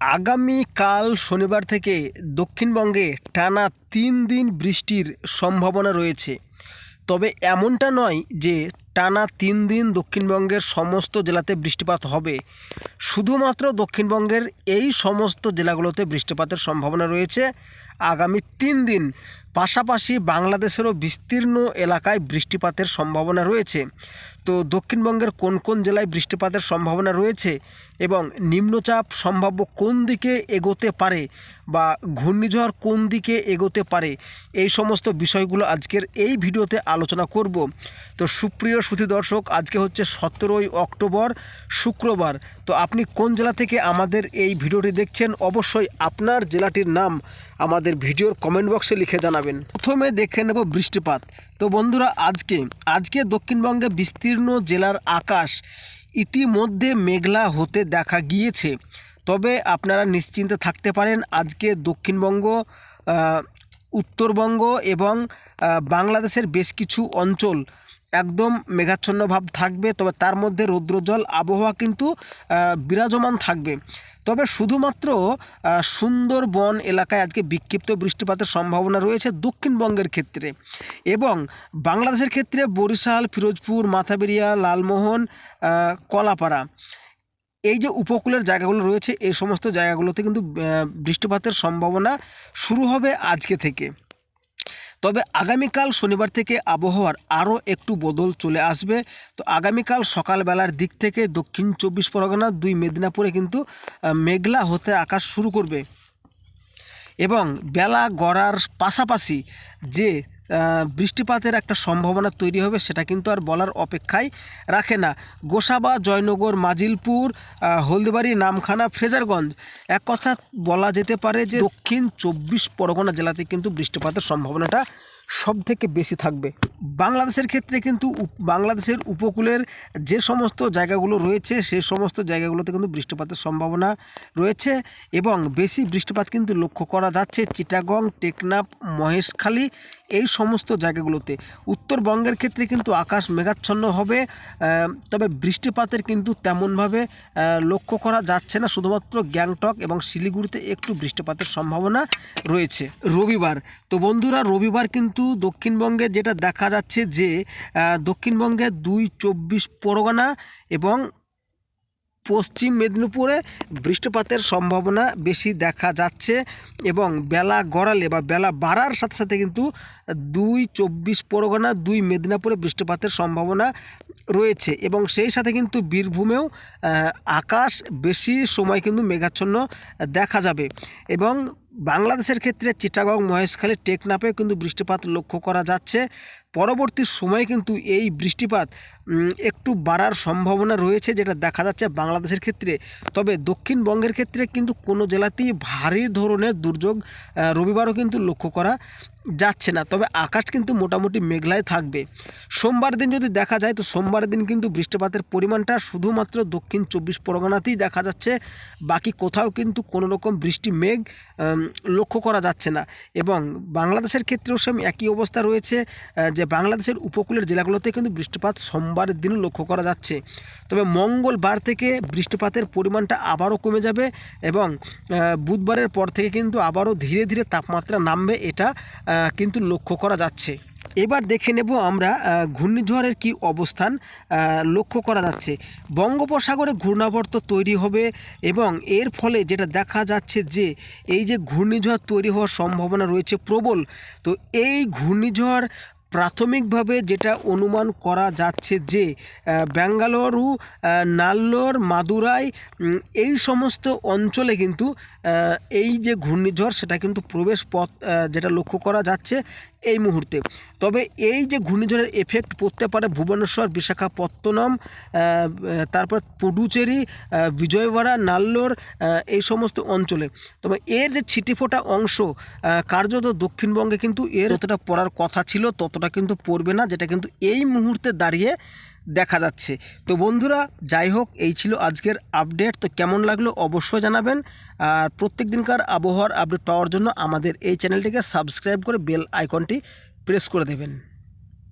আগামীকাল শনিবার থেকে দক্ষিণবঙ্গে টানা তিন দিন বৃষ্টির সম্ভাবনা রয়েছে। তবে এমনটা নয় যে টানা তিন দিন দক্ষিণবঙ্গের সমস্ত জেলাতে বৃষ্টিপাত হবে। শুধুমাত্র দক্ষিণবঙ্গের এই সমস্ত জেলাগুলোতে বৃষ্টিপাতের সম্ভাবনা রয়েছে। আগামী তিন দিন পাশাপাশি বাংলাদেশেরও বিস্তীর্ণ এলাকায় বৃষ্টিপাতের সম্ভাবনা রয়েছে। তো দক্ষিণবঙ্গের কোন কোন জেলায় বৃষ্টিপাতের সম্ভাবনা রয়েছে এবং নিম্নচাপ সম্ভাব্য কোন দিকে এগোতে পারে বা ঘূর্ণিঝড় কোন দিকে এগোতে পারে, এই সমস্ত বিষয়গুলো আজকের এই ভিডিওতে আলোচনা করব। তো সুপ্রিয় সুধী দর্শক, আজকে হচ্ছে সতেরোই অক্টোবর, শুক্রবার। তো আপনি কোন জেলা থেকে আমাদের এই ভিডিওটি দেখছেন, অবশ্যই আপনার জেলাটির নাম আমাদের ভিডিওর কমেন্ট বক্সে লিখে জানাবেন প্রথমে দেখে নেব বৃষ্টিপাত। তো বন্ধুরা, আজকে আজকে দক্ষিণবঙ্গে বিস্তীর্ণ জেলার আকাশ ইতিমধ্যে মেঘলা হতে দেখা গিয়েছে। তবে আপনারা নিশ্চিন্তে থাকতে পারেন, আজকে দক্ষিণবঙ্গ উত্তরবঙ্গ এবং বাংলাদেশের বেশ কিছু অঞ্চল একদম মেঘাচ্ছন্ন ভাব থাকবে, তবে তার মধ্যে রৌদ্রজল, আবহাওয়া কিন্তু বিরাজমান থাকবে। তবে শুধুমাত্র সুন্দরবন এলাকায় আজকে বিক্ষিপ্ত বৃষ্টিপাতের সম্ভাবনা রয়েছে দক্ষিণবঙ্গের ক্ষেত্রে। এবং বাংলাদেশের ক্ষেত্রে বরিশাল, ফিরোজপুর, মাথাবেরিয়া, লালমোহন কলাপাড়া, এই যে উপকূলের জায়গাগুলো রয়েছে, এই সমস্ত জায়গাগুলোতে কিন্তু বৃষ্টিপাতের সম্ভাবনা শুরু হবে আজকে থেকে। তবে আগামীকাল শনিবার থেকে আবহাওয়ার আরও একটু বদল চলে আসবে। তো আগামীকাল সকালবেলার দিক থেকে দক্ষিণ চব্বিশ পরগনা, দুই মেদিনীপুরে কিন্তু মেঘলা হতে আকাশ শুরু করবে। এবং বেলা গড়ার পাশাপাশি যে বৃষ্টিপাতের একটা সম্ভাবনা তৈরি হবে সেটা কিন্তু আর বলার অপেক্ষায় রাখে না। গোসাবা, জয়নগর, মাজিলপুর হলদিবাড়ি, নামখানা ফ্রেজারগঞ্জ এক কথা বলা যেতে পারে যে দক্ষিণ চব্বিশ পরগনা জেলাতে কিন্তু বৃষ্টিপাতের সম্ভাবনাটা সব থেকে বেশি থাকবে। বাংলাদেশের ক্ষেত্রে কিন্তু বাংলাদেশের উপকূলের যে সমস্ত জায়গাগুলো রয়েছে সেই সমস্ত জায়গাগুলোতে কিন্তু বৃষ্টিপাতের সম্ভাবনা রয়েছে এবং বেশি বৃষ্টিপাত কিন্তু লক্ষ্য করা যাচ্ছে চিটাগং, টেকনাফ, মহেশখালী এই সমস্ত জায়গাগুলোতে। উত্তরবঙ্গের ক্ষেত্রে কিন্তু আকাশ মেঘাচ্ছন্ন হবে তবে বৃষ্টিপাতের কিন্তু তেমনভাবে লক্ষ্য করা যাচ্ছে না। শুধুমাত্র গ্যাংটক এবং শিলিগুড়িতে একটু বৃষ্টিপাতের সম্ভাবনা রয়েছে রবিবার। তো বন্ধুরা, রবিবার কিন্তু দক্ষিণবঙ্গে যেটা দেখা যাচ্ছে যে দক্ষিণবঙ্গে দুই চব্বিশ পরগনা এবং পশ্চিম মেদিনীপুরে বৃষ্টিপাতের সম্ভাবনা বেশি দেখা যাচ্ছে এবং বেলা গড়ালে বা বেলা বাড়ার সাথে সাথে কিন্তু দুই চব্বিশ পরগনা, দুই মেদিনীপুরে বৃষ্টিপাতের সম্ভাবনা রয়েছে এবং সেই সাথে কিন্তু বীরভূমেও আকাশ বেশি সময় কিন্তু মেঘাচ্ছন্ন দেখা যাবে এবং বাংলাদেশের ক্ষেত্রে চিটাগং, মহেশখালী, টেকনাফেও কিন্তু বৃষ্টিপাত লক্ষ্য করা যাচ্ছে। পরবর্তী সময়ে কিন্তু এই বৃষ্টিপাত একটু বাড়ার সম্ভাবনা রয়েছে যেটা দেখা যাচ্ছে বাংলাদেশের ক্ষেত্রে। তবে দক্ষিণবঙ্গের ক্ষেত্রে কিন্তু কোনো জেলাতেই ভারী ধরনের দুর্যোগ রবিবারও কিন্তু লক্ষ্য করা যাচ্ছে না। তবে আকাশ কিন্তু মোটামুটি মেঘলায় থাকবে। সোমবার দিন যদি দেখা যায়, তো সোমবার দিন কিন্তু বৃষ্টিপাতের পরিমাণটা শুধুমাত্র দক্ষিণ চব্বিশ পরগনাতেই দেখা যাচ্ছে। বাকি কোথাও কিন্তু কোনো রকম বৃষ্টি, মেঘ লক্ষ্য করা যাচ্ছে না। এবং বাংলাদেশের ক্ষেত্রেও সেম একই অবস্থা রয়েছে যে বাংলাদেশের উপকূলের জেলাগুলোতে কিন্তু বৃষ্টিপাত সোমবারের দিনও লক্ষ্য করা যাচ্ছে। তবে মঙ্গলবার থেকে বৃষ্টিপাতের পরিমাণটা আবারও কমে যাবে এবং বুধবারের পর থেকে কিন্তু আবারও ধীরে ধীরে তাপমাত্রা নামবে। এটা কিন্তু লক্ষ্য করা যাচ্ছে। এবার দেখে নেব আমরা ঘূর্ণিঝড়ের কি অবস্থান লক্ষ্য করা যাচ্ছে। বঙ্গোপসাগরে ঘূর্ণাবর্ত তৈরি হবে এবং এর ফলে যেটা দেখা যাচ্ছে যে এই যে ঘূর্ণিঝড় তৈরি হওয়ার সম্ভাবনা রয়েছে প্রবল, তো এই ঘূর্ণিঝড় প্রাথমিকভাবে যেটা অনুমান করা যাচ্ছে যে আহ, বেঙ্গালুরু নাল্লোর মাদুরাই এই সমস্ত অঞ্চলে কিন্তু এই যে ঘূর্ণিঝড় সেটা কিন্তু প্রবেশ পথ যেটা লক্ষ্য করা যাচ্ছে এই মুহূর্তে। তবে এই যে ঘূর্ণিঝড়ের এফেক্ট পড়তে পারে ভুবনেশ্বর বিশাখাপত্তনম তারপর পুডুচেরি বিজয়ওয়াড়া নাল্লোর এই সমস্ত অঞ্চলে। তবে এর যে ছিটিফোঁটা অংশ কার্যত দক্ষিণবঙ্গে কিন্তু এর যতটা পড়ার কথা ছিল ততটা কিন্তু পড়বে না, যেটা কিন্তু এই মুহূর্তে দাঁড়িয়ে দেখা যাচ্ছে। তো বন্ধুরা, যাই হোক, এই ছিল আজকের আপডেট তো কেমন লাগল অবশ্যই জানাবেন। আর প্রত্যেক দিনকার আবহাওয়ার আপডেট পাওয়ার জন্য আমাদের এই চ্যানেলটিকে সাবস্ক্রাইব করে বেল আইকনটি প্রেস করে দেবেন।